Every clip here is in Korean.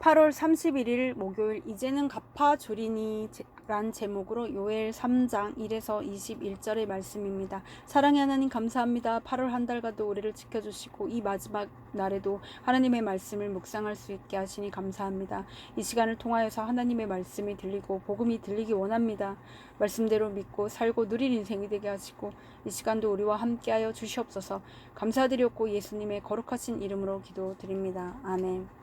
8월 31일 목요일 이제는 갚아 주리니 란 제목으로 요엘 3장 1에서 21절의 말씀입니다. 사랑의 하나님 감사합니다. 8월 한 달간도 우리를 지켜주시고 이 마지막 날에도 하나님의 말씀을 묵상할 수 있게 하시니 감사합니다. 이 시간을 통하여서 하나님의 말씀이 들리고 복음이 들리기 원합니다. 말씀대로 믿고 살고 누릴 인생이 되게 하시고 이 시간도 우리와 함께하여 주시옵소서 감사드렸고 예수님의 거룩하신 이름으로 기도드립니다. 아멘.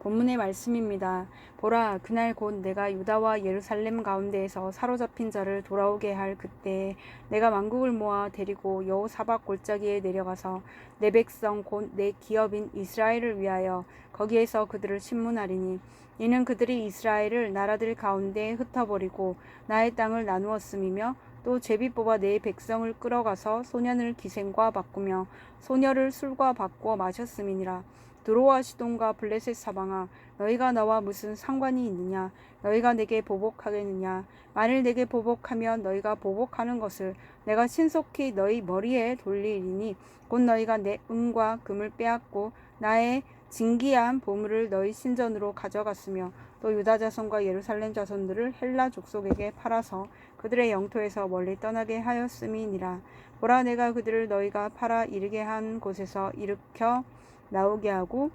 본문의 말씀입니다. 보라, 그날 곧 내가 유다와 예루살렘 가운데에서 사로잡힌 자를 돌아오게 할 그때 내가 왕국을 모아 데리고 여호사박 골짜기에 내려가서 내 백성 곧 내 기업인 이스라엘을 위하여 거기에서 그들을 신문하리니 이는 그들이 이스라엘을 나라들 가운데 흩어버리고 나의 땅을 나누었음이며 또 제비 뽑아 내 백성을 끌어가서 소년을 기생과 바꾸며 소녀를 술과 바꾸어 마셨음이니라. 드로와 시돈과 블레셋 사방아 너희가 나와 무슨 상관이 있느냐? 너희가 내게 보복하겠느냐? 만일 내게 보복하면 너희가 보복하는 것을 내가 신속히 너희 머리에 돌리리니 곧 너희가 내 은과 금을 빼앗고 나의 진기한 보물을 너희 신전으로 가져갔으며 또 유다 자손과 예루살렘 자손들을 헬라 족속에게 팔아서 그들의 영토에서 멀리 떠나게 하였음이니라. 보라 내가 그들을 너희가 팔아 이르게 한 곳에서 일으켜 나오게 하고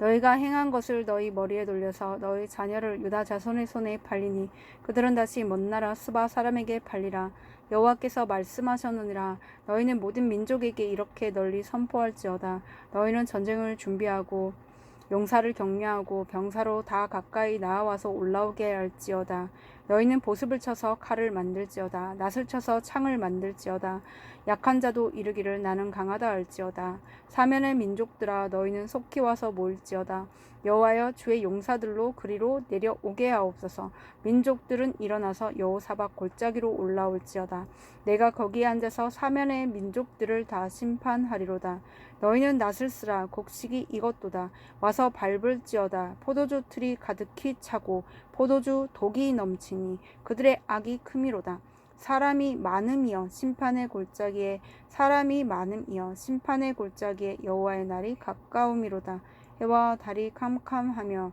너희가 행한 것을 너희 머리에 돌려서 너희 자녀를 유다 자손의 손에 팔리니 그들은 다시 먼 나라 스바 사람에게 팔리라. 여호와께서 말씀하셨느니라. 너희는 모든 민족에게 이렇게 널리 선포할지어다. 너희는 전쟁을 준비하고 용사를 격려하고 병사로 다 가까이 나아와서 올라오게 할지어다. 너희는 보습을 쳐서 칼을 만들지어다. 낫을 쳐서 창을 만들지어다. 약한 자도 이르기를 나는 강하다 할지어다. 사면의 민족들아 너희는 속히 와서 모일지어다. 여호와여 주의 용사들로 그리로 내려오게 하옵소서. 민족들은 일어나서 여호사박 골짜기로 올라올지어다. 내가 거기에 앉아서 사면의 민족들을 다 심판하리로다 너희는 낫을 쓰라. 곡식이 이것도다. 와서 밟을지어다. 포도주 틀이 가득히 차고 포도주 독이 넘치니 그들의 악이 크미로다. 사람이 많음이여 심판의 골짜기에 사람이 많음이여 심판의 골짜기에 여호와의 날이 가까움이로다. 해와 달이 캄캄하며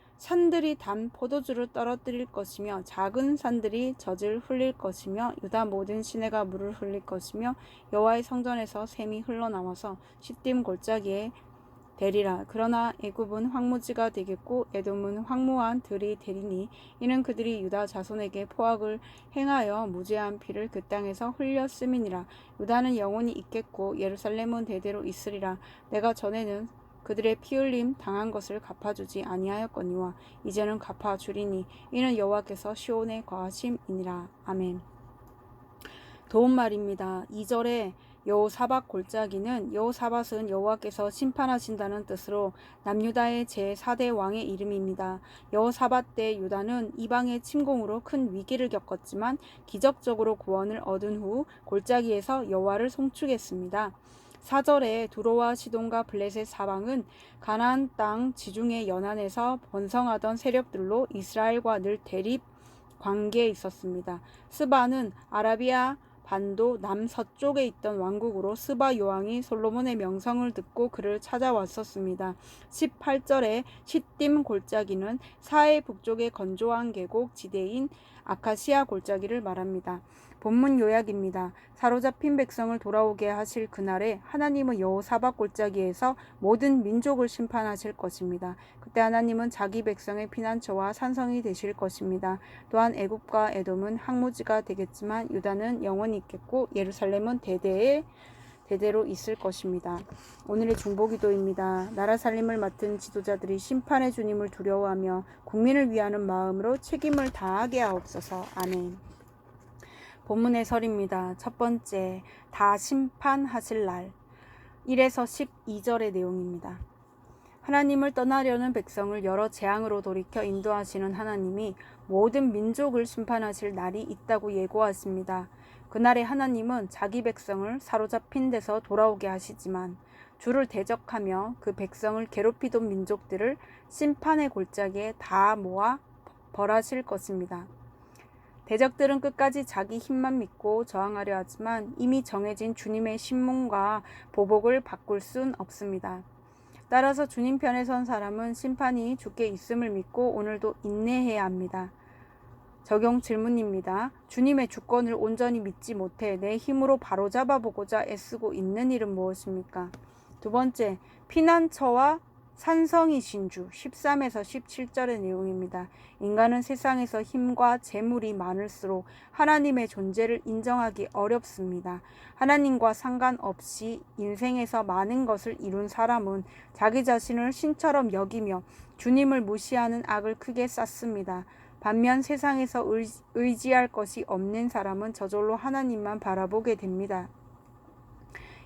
산들이 단 포도주를 떨어뜨릴 것이며 작은 산들이 젖을 흘릴 것이며 유다 모든 시내가 물을 흘릴 것이며 여호와의 성전에서 샘이 흘러나와서 시딤 골짜기에 되리라. 그러나 애굽은 황무지가 되겠고 에돔은 황무한 들이 되리니 이는 그들이 유다 자손에게 포악을 행하여 무죄한 피를 그 땅에서 흘렸음이니라. 유다는 영원히 있겠고 예루살렘은 대대로 있으리라. 내가 전에는 그들의 피 흘림 당한 것을 갚아주지 아니하였거니와 이제는 갚아주리니 이는 여호와께서 시온에 거하심이니라. 아멘. 도움 말입니다. 2절에 여호사밧 골짜기는 여호사밧은 여호와께서 심판하신다는 뜻으로 남유다의 제4대 왕의 이름입니다. 여호사밧 때 유다는 이방의 침공으로 큰 위기를 겪었지만 기적적으로 구원을 얻은 후 골짜기에서 여호와를 송축했습니다. 4절에 두로와 시돈과 블레셋 사방은 가나안 땅 지중해 연안에서 번성하던 세력들로 이스라엘과 늘 대립 관계에 있었습니다. 스바는 아라비아 반도 남서쪽에 있던 왕국으로 스바 요왕이 솔로몬의 명성을 듣고 그를 찾아왔었습니다. 18절에 시딤 골짜기는 사해 북쪽의 건조한 계곡 지대인 아카시아 골짜기를 말합니다. 본문 요약입니다. 사로잡힌 백성을 돌아오게 하실 그날에 하나님은 여호사박 골짜기에서 모든 민족을 심판하실 것입니다. 그때 하나님은 자기 백성의 피난처와 산성이 되실 것입니다. 또한 애굽과 에돔은 항무지가 되겠지만 유다는 영원히 있겠고 예루살렘은 대대에 대대로 있을 것입니다. 오늘의 중보기도입니다. 나라 살림을 맡은 지도자들이 심판의 주님을 두려워하며 국민을 위하는 마음으로 책임을 다하게 하옵소서. 아멘. 본문의 설입니다. 첫 번째, 다 심판하실 날. 1에서 12절의 내용입니다. 하나님을 떠나려는 백성을 여러 재앙으로 돌이켜 인도하시는 하나님이 모든 민족을 심판하실 날이 있다고 예고하십니다. 그날에 하나님은 자기 백성을 사로잡힌 데서 돌아오게 하시지만 주를 대적하며 그 백성을 괴롭히던 민족들을 심판의 골짜기에 다 모아 벌하실 것입니다. 대적들은 끝까지 자기 힘만 믿고 저항하려 하지만 이미 정해진 주님의 신문과 보복을 바꿀 순 없습니다. 따라서 주님 편에 선 사람은 심판이 주께 있음을 믿고 오늘도 인내해야 합니다. 적용 질문입니다. 주님의 주권을 온전히 믿지 못해 내 힘으로 바로잡아 보고자 애쓰고 있는 일은 무엇입니까? 두 번째, 피난처와 산성이 신 주 13에서 17절의 내용입니다. 인간은 세상에서 힘과 재물이 많을수록 하나님의 존재를 인정하기 어렵습니다. 하나님과 상관없이 인생에서 많은 것을 이룬 사람은 자기 자신을 신처럼 여기며 주님을 무시하는 악을 크게 쌓습니다. 반면 세상에서 의지할 것이 없는 사람은 저절로 하나님만 바라보게 됩니다.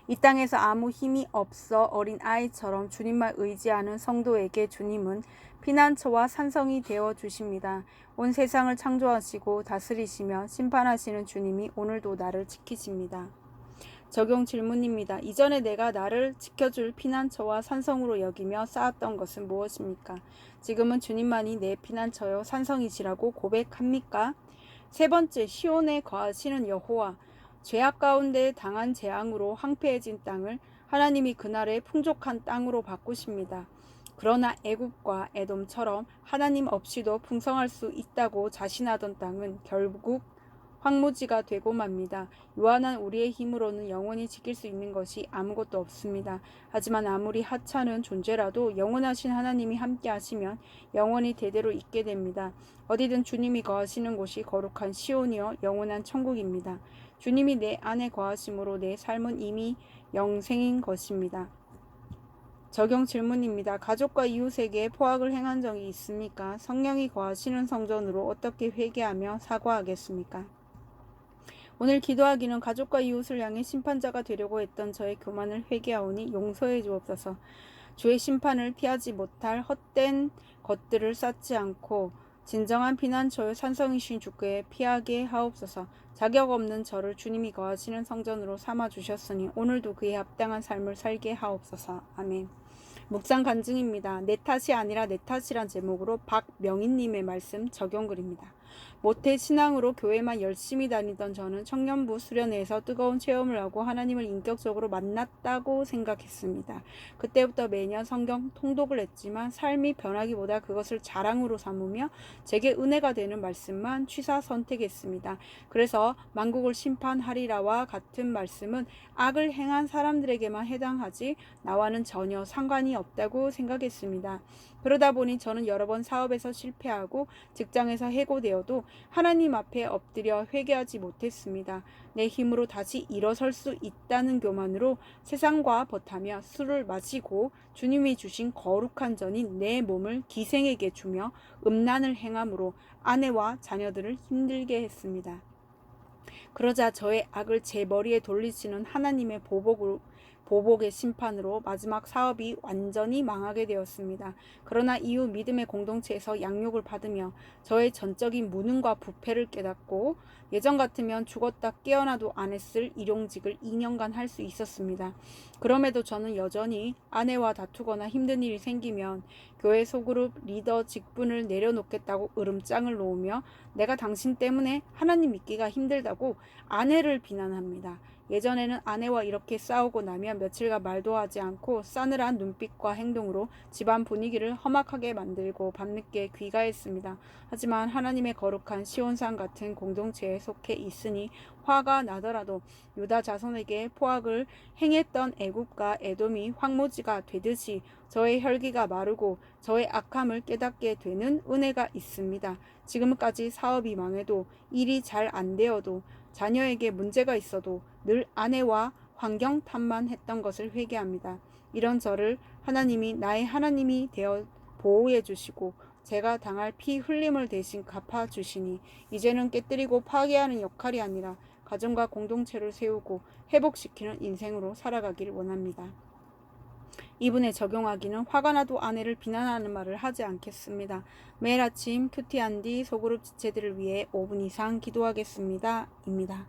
이 땅에서 아무 힘이 없어 어린 아이처럼 주님만 의지하는 성도에게 주님은 피난처와 산성이 되어 주십니다. 온 세상을 창조하시고 다스리시며 심판하시는 주님이 오늘도 나를 지키십니다. 적용 질문입니다. 이전에 내가 나를 지켜줄 피난처와 산성으로 여기며 쌓았던 것은 무엇입니까? 지금은 주님만이 내 피난처요 산성이시라고 고백합니까? 세 번째, 시온에 거하시는 여호와 죄악 가운데 당한 재앙으로 황폐해진 땅을 하나님이 그날의 풍족한 땅으로 바꾸십니다. 그러나 애굽과 에돔처럼 하나님 없이도 풍성할 수 있다고 자신하던 땅은 결국 황무지가 되고 맙니다. 유한한 우리의 힘으로는 영원히 지킬 수 있는 것이 아무것도 없습니다. 하지만 아무리 하찮은 존재라도 영원하신 하나님이 함께 하시면 영원히 대대로 있게 됩니다. 어디든 주님이 거하시는 곳이 거룩한 시온이요 영원한 천국입니다. 주님이 내 안에 거하심으로 내 삶은 이미 영생인 것입니다. 적용 질문입니다. 가족과 이웃에게 포악을 행한 적이 있습니까? 성령이 거하시는 성전으로 어떻게 회개하며 사과하겠습니까? 오늘 기도하기는 가족과 이웃을 향해 심판자가 되려고 했던 저의 교만을 회개하오니 용서해 주옵소서. 주의 심판을 피하지 못할 헛된 것들을 쌓지 않고 진정한 피난처의 산성이신 주께 피하게 하옵소서. 자격 없는 저를 주님이 거하시는 성전으로 삼아 주셨으니 오늘도 그에 합당한 삶을 살게 하옵소서. 아멘. 묵상 간증입니다. 내 탓이 아니라 내 탓이란 제목으로 박명인님의 말씀 적용글입니다. 모태 신앙으로 교회만 열심히 다니던 저는 청년부 수련회에서 뜨거운 체험을 하고 하나님을 인격적으로 만났다고 생각했습니다. 그때부터 매년 성경 통독을 했지만 삶이 변하기보다 그것을 자랑으로 삼으며 제게 은혜가 되는 말씀만 취사 선택했습니다. 그래서 만국을 심판하리라와 같은 말씀은 악을 행한 사람들에게만 해당하지 나와는 전혀 상관이 없다고 생각했습니다. 그러다 보니 저는 여러 번 사업에서 실패하고 직장에서 해고되어도 하나님 앞에 엎드려 회개하지 못했습니다. 내 힘으로 다시 일어설 수 있다는 교만으로 세상과 버타며 술을 마시고 주님이 주신 거룩한 전인 내 몸을 기생에게 주며 음란을 행함으로 아내와 자녀들을 힘들게 했습니다. 그러자 저의 악을 제 머리에 돌리시는 하나님의 보복으로 보복의 심판으로 마지막 사업이 완전히 망하게 되었습니다. 그러나 이후 믿음의 공동체에서 양육을 받으며 저의 전적인 무능과 부패를 깨닫고 예전 같으면 죽었다 깨어나도 안 했을 일용직을 2년간 할 수 있었습니다. 그럼에도 저는 여전히 아내와 다투거나 힘든 일이 생기면 교회 소그룹 리더 직분을 내려놓겠다고 으름장을 놓으며 내가 당신 때문에 하나님 믿기가 힘들다고 아내를 비난합니다. 예전에는 아내와 이렇게 싸우고 나면 며칠간 말도 하지 않고 싸늘한 눈빛과 행동으로 집안 분위기를 험악하게 만들고 밤늦게 귀가했습니다. 하지만 하나님의 거룩한 시온산 같은 공동체에 속해 있으니 화가 나더라도 유다 자손에게 포악을 행했던 애굽과 에돔이 황무지가 되듯이 저의 혈기가 마르고 저의 악함을 깨닫게 되는 은혜가 있습니다. 지금까지 사업이 망해도 일이 잘 안 되어도 자녀에게 문제가 있어도 늘 아내와 환경 탓만 했던 것을 회개합니다. 이런 저를 하나님이 나의 하나님이 되어 보호해 주시고 제가 당할 피 흘림을 대신 갚아 주시니 이제는 깨뜨리고 파괴하는 역할이 아니라 가정과 공동체를 세우고 회복시키는 인생으로 살아가길 원합니다. 이분에 적용하기는 화가 나도 아내를 비난하는 말을 하지 않겠습니다. 매일 아침 큐티한 뒤 소그룹 지체들을 위해 5분 이상 기도하겠습니다. 입니다.